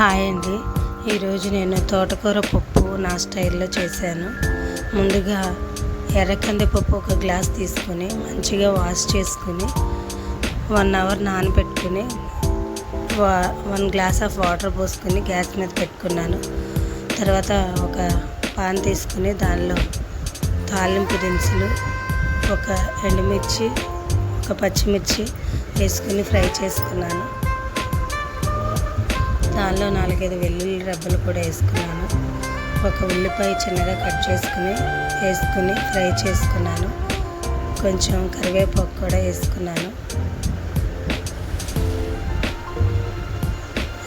Hi అండి. ఈరోజు నేను తోటకూర పప్పు నా స్టైల్లో చేశాను. ముందుగా ఎర్రకంది పప్పు ఒక గ్లాస్ తీసుకొని మంచిగా వాష్ చేసుకుని వన్ అవర్ నానబెట్టుకుని వా వన్ గ్లాస్ ఆఫ్ వాటర్ పోసుకొని గ్యాస్ మీద పెట్టుకున్నాను. తర్వాత ఒక పాన్ తీసుకుని దానిలో తాలింపు దినుసులు ఒక ఎండుమిర్చి ఒక పచ్చిమిర్చి వేసుకుని ఫ్రై చేసుకున్నాను. దానిలో నాలుగైదు వెల్లుల్లి రబ్బలు కూడా వేసుకున్నాను. ఒక ఉల్లిపాయ చిన్నగా కట్ చేసుకుని వేసుకుని ఫ్రై చేసుకున్నాను. కొంచెం కరివేపాకు కూడా వేసుకున్నాను.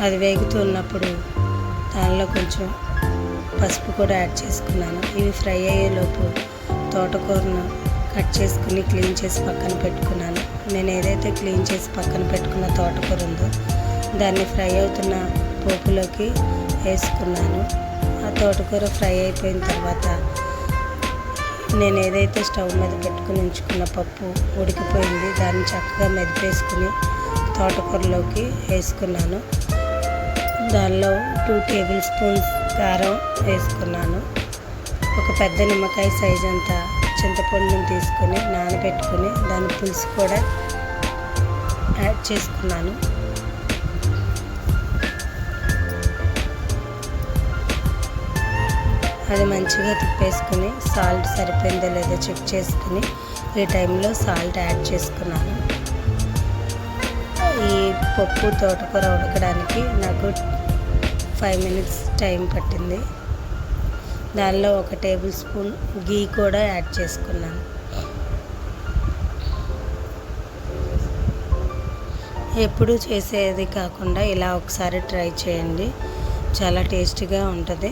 అది వేగుతూ ఉన్నప్పుడు దానిలో కొంచెం పసుపు కూడా యాడ్ చేసుకున్నాను. ఇవి ఫ్రై అయ్యేలోపు తోటకూరను కట్ చేసుకుని క్లీన్ చేసి పక్కన పెట్టుకున్నాను. నేను ఏదైతే క్లీన్ చేసి పక్కన పెట్టుకున్న తోటకూర ఉందో దాన్ని ఫ్రై అవుతున్న పోపులోకి వేసుకున్నాను. ఆ తోటకూర ఫ్రై అయిపోయిన తర్వాత నేను ఏదైతే స్టవ్ మీద పెట్టుకుని ఉంచుకున్న పప్పు ఉడికిపోయింది దాన్ని చక్కగా మెదిపేసుకుని తోటకూరలోకి వేసుకున్నాను. దానిలో టూ టేబుల్ స్పూన్స్ కారం వేసుకున్నాను. ఒక పెద్ద నిమ్మకాయ సైజ్ అంతా చింతపండుని తీసుకొని నానబెట్టుకుని దాని పులుసు కూడా యాడ్ చేసుకున్నాను. అది మంచిగా తిప్పేసుకుని సాల్ట్ సరిపోయిందో లేదో చెక్ చేసుకుని ఈ టైంలో సాల్ట్ యాడ్ చేసుకున్నాను. ఈ పప్పు తోటకూర ఉడకడానికి నాకు ఫైవ్ మినిట్స్ టైం పట్టింది. దానిలో ఒక టేబుల్ స్పూన్ గీ కూడా యాడ్ చేసుకున్నాను. ఎప్పుడు చేసేది కాకుండా ఇలా ఒకసారి ట్రై చేయండి. చాలా టేస్టీగా ఉంటుంది.